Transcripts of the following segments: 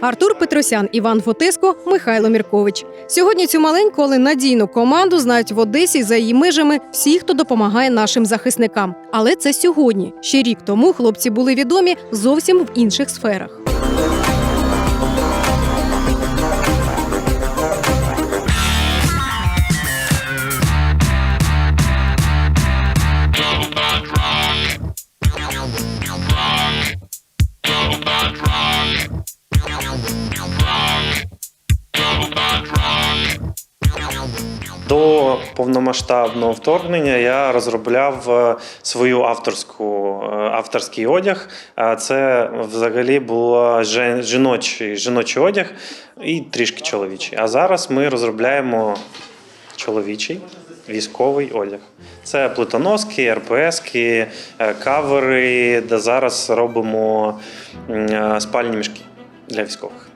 Артур Петросян, Іван Фотеско, Михайло Міркович. Сьогодні цю маленьку, але надійну команду знають в Одесі за її межами всі, хто допомагає нашим захисникам. Але це сьогодні. Ще рік тому хлопці були відомі зовсім в інших сферах. До повномасштабного вторгнення я розробляв е, свою авторську е, авторський одяг. Це взагалі жен- жіночий, жіночий одяг і трішки чоловічий. А зараз ми розробляємо чоловічий військовий одяг. Це плитоноски, РПСки, е, кавери, де зараз робимо спальні мішки для військових.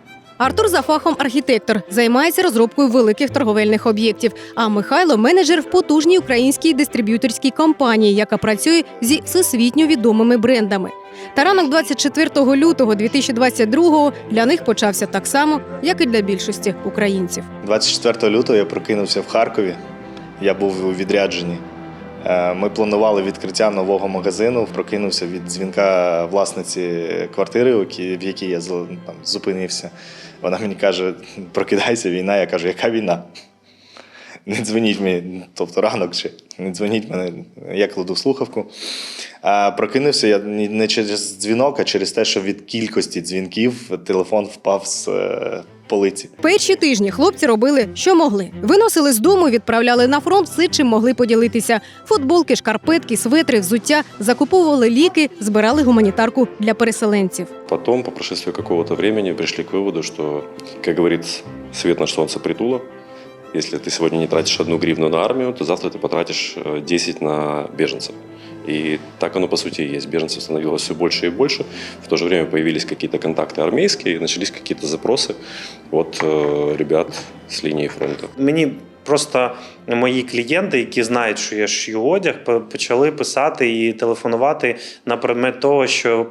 Артур за фахом архітектор займається розробкою великих торговельних об'єктів. А Михайло менеджер в потужній українській дистриб'юторській компанії, яка працює зі всесвітньо відомими брендами. Та ранок 24 лютого 2022 для них почався так само, як і для більшості українців. 24 лютого я прокинувся в Харкові. Я був у відрядженні. Е, Ми планували відкриття нового магазину. Прокинувся від дзвінка власниці квартири, в якій я там, зупинився. Вона мені каже: прокидайся, війна. Я кажу, яка війна? Не дзвоніть мені, тобто ранок чи не дзвоніть мене, я кладу слухавку. А прокинувся я не через дзвінок, а через те, що від кількості дзвінків телефон впав з е, полиці. Перші тижні хлопці робили, що могли. Виносили з дому, відправляли на фронт все, чим могли поділитися: футболки, шкарпетки, светри, взуття, закуповували ліки, збирали гуманітарку для переселенців. Потом, по прошествии какого-то времени, пришли к выводу, что, как говорит свет на солнце притула, если ты сегодня не тратишь одну гривну на армию, то завтра ты потратишь э, 10 на беженцев. И так оно по сути и есть. Беженцев становилось все больше и больше. В то же время появились какие-то контакты армейские, начались какие-то запросы от э, ребят с линии фронта. Мені просто мої клієнти, які знають, що я шью одяг, почали писати і телефонувати на предмет того, що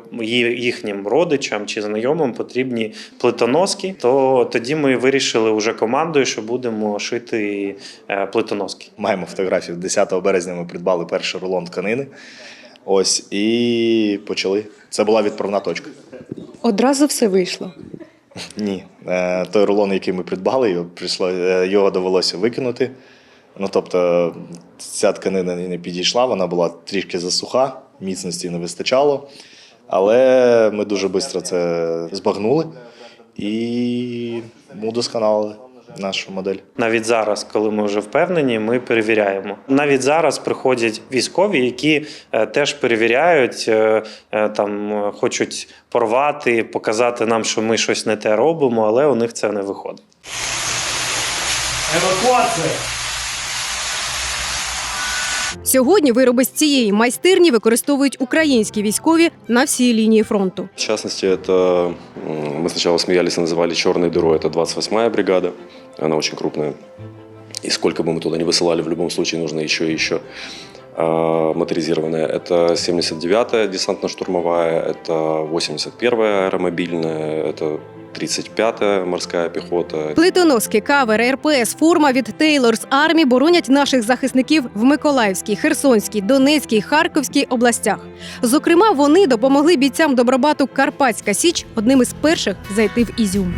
їхнім родичам чи знайомим потрібні плитоноски. То тоді ми вирішили вже командою, що будемо шити е, плитоноски. Маємо фотографію. 10 березня ми придбали перший рулон тканини. Ось і почали. Це була відправна точка. Одразу все вийшло. Ні, Е, той рулон, який ми придбали, його прийшло, е, його довелося викинути. Ну тобто, ця тканина не підійшла, вона була трішки засуха, міцності не вистачало. Але ми дуже швидко це збагнули і удосконалили нашу модель. Навіть зараз, коли ми вже впевнені, ми перевіряємо. Навіть зараз приходять військові, які е, теж перевіряють, е, е, там хочуть порвати, показати нам, що ми щось не те робимо, але у них це не виходить. Сьогодні вироби з цієї майстерні використовують українські військові на всій лінії фронту. В частности, это м, мы сначала смеялись и называли черной дырой. Это 28-я бригада. Она очень крупная. И сколько бы мы туда не высылали, в любом случае нужно еще и еще. А, Моторизированная. Это 79-я десантно-штурмовая, это 81-я аэромобильная, это 35-я морська піхота. Плитоноски, кавер, РПС, форма від Тейлорс армі боронять наших захисників в Миколаївській, Херсонській, Донецькій, Харківській областях. Зокрема, вони допомогли бійцям добробату Карпатська Січ одним із перших зайти в Ізюм.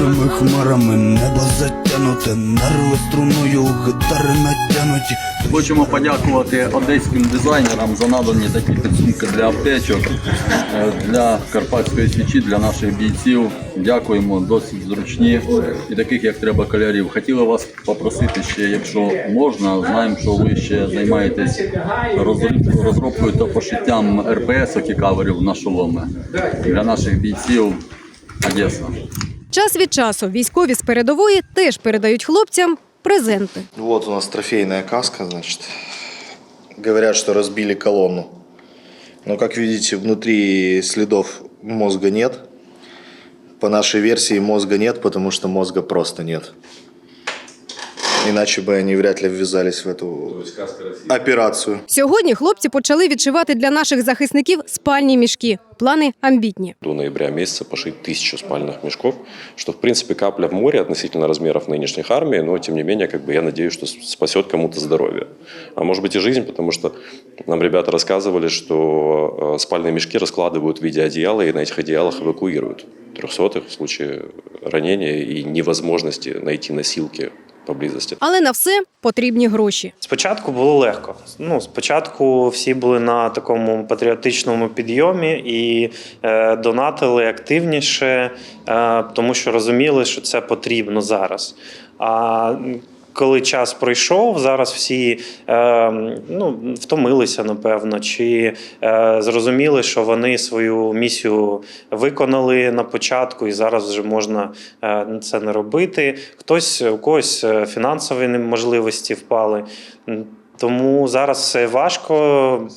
Сірими хмарами небо затянуте, нерви струною, гітари натянуті. Хочемо подякувати одеським дизайнерам за надані такі підсумки для аптечок, е, для Карпатської січі, для наших бійців. Дякуємо, досить зручні і таких, як треба кольорів. Хотіли вас попросити ще, якщо можна, знаємо, що ви ще займаєтесь розробкою та пошиттям РПС і каверів на шоломи для наших бійців Одеса. Час від часу військові з передової теж передають хлопцям презенти. Вот у нас трофейная каска, значит. Говорят, что разбили колонну. Но, как видите, внутри следов мозга нет. По нашей версии мозга нет, потому что мозга просто нет. Иначе бы они вряд ли ввязались в эту операцию. Сьогодні хлопці почали відшивати для наших захисників спальні мішки. Плани амбітні. До ноября месяца пошить тысячу спальных мешков, что, в принципе, капля в море относительно размеров нынешних армий, но, тем не менее, как бы я надеюсь, что спасет кому-то здоровье. А может быть и жизнь, потому что нам ребята рассказывали, что э, спальные мешки раскладывают в виде одеяла и на этих одеялах эвакуируют трехсотых в случае ранения и невозможности найти носилки поблизости. Але на все потрібні гроші. Спочатку було легко. Ну, спочатку всі були на такому патріотичному підйомі і е, донатили активніше, е, тому що розуміли, що це потрібно зараз. А коли час пройшов, зараз всі е, ну, втомилися, напевно, чи е, зрозуміли, що вони свою місію виконали на початку, і зараз вже можна е, це не робити. Хтось у когось е, фінансові можливості впали. Тому зараз все важко,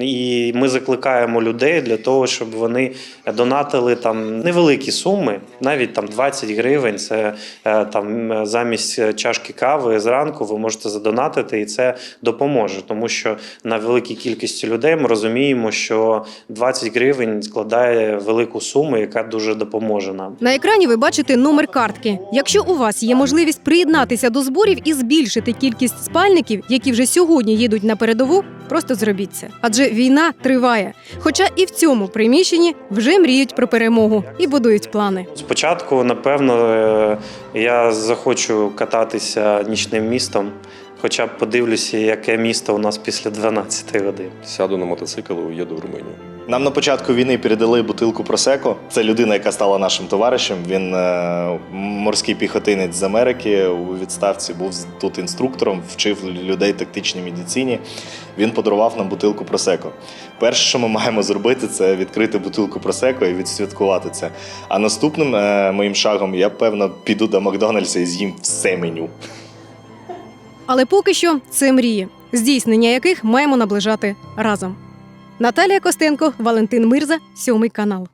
і ми закликаємо людей для того, щоб вони донатили там невеликі суми, навіть там 20 гривень. Це е, там е, замість чашки кави зранку ви можете задонатити, і це допоможе, тому що на великій кількості людей ми розуміємо, що 20 гривень складає велику суму, яка дуже допоможе нам. На екрані ви бачите номер картки. Якщо у вас є можливість приєднатися до зборів і збільшити кількість спальників, які вже сьогодні їдуть на передову, просто зробіть це. Адже війна триває. Хоча і в цьому приміщенні вже мріють про перемогу і будують плани. Спочатку, напевно, е, я захочу кататися нічним містом, хоча б подивлюся, яке місто у нас після 12 годин. Сяду на мотоцикл і уїду в Румынию. Нам на початку війни передали бутилку просеко. Це людина, яка стала нашим товаришем. Він е, морський піхотинець з Америки у відставці, був тут інструктором, вчив людей тактичній медицині. Він подарував нам бутилку просеко. Перше, що ми маємо зробити, це відкрити бутилку просеко і відсвяткувати це. А наступним е, моїм шагом я певно піду до Макдональдса і з'їм все меню. Але поки що це мрії, здійснення яких маємо наближати разом. Наталія Костенко, Валентин Мирза, сьомий канал.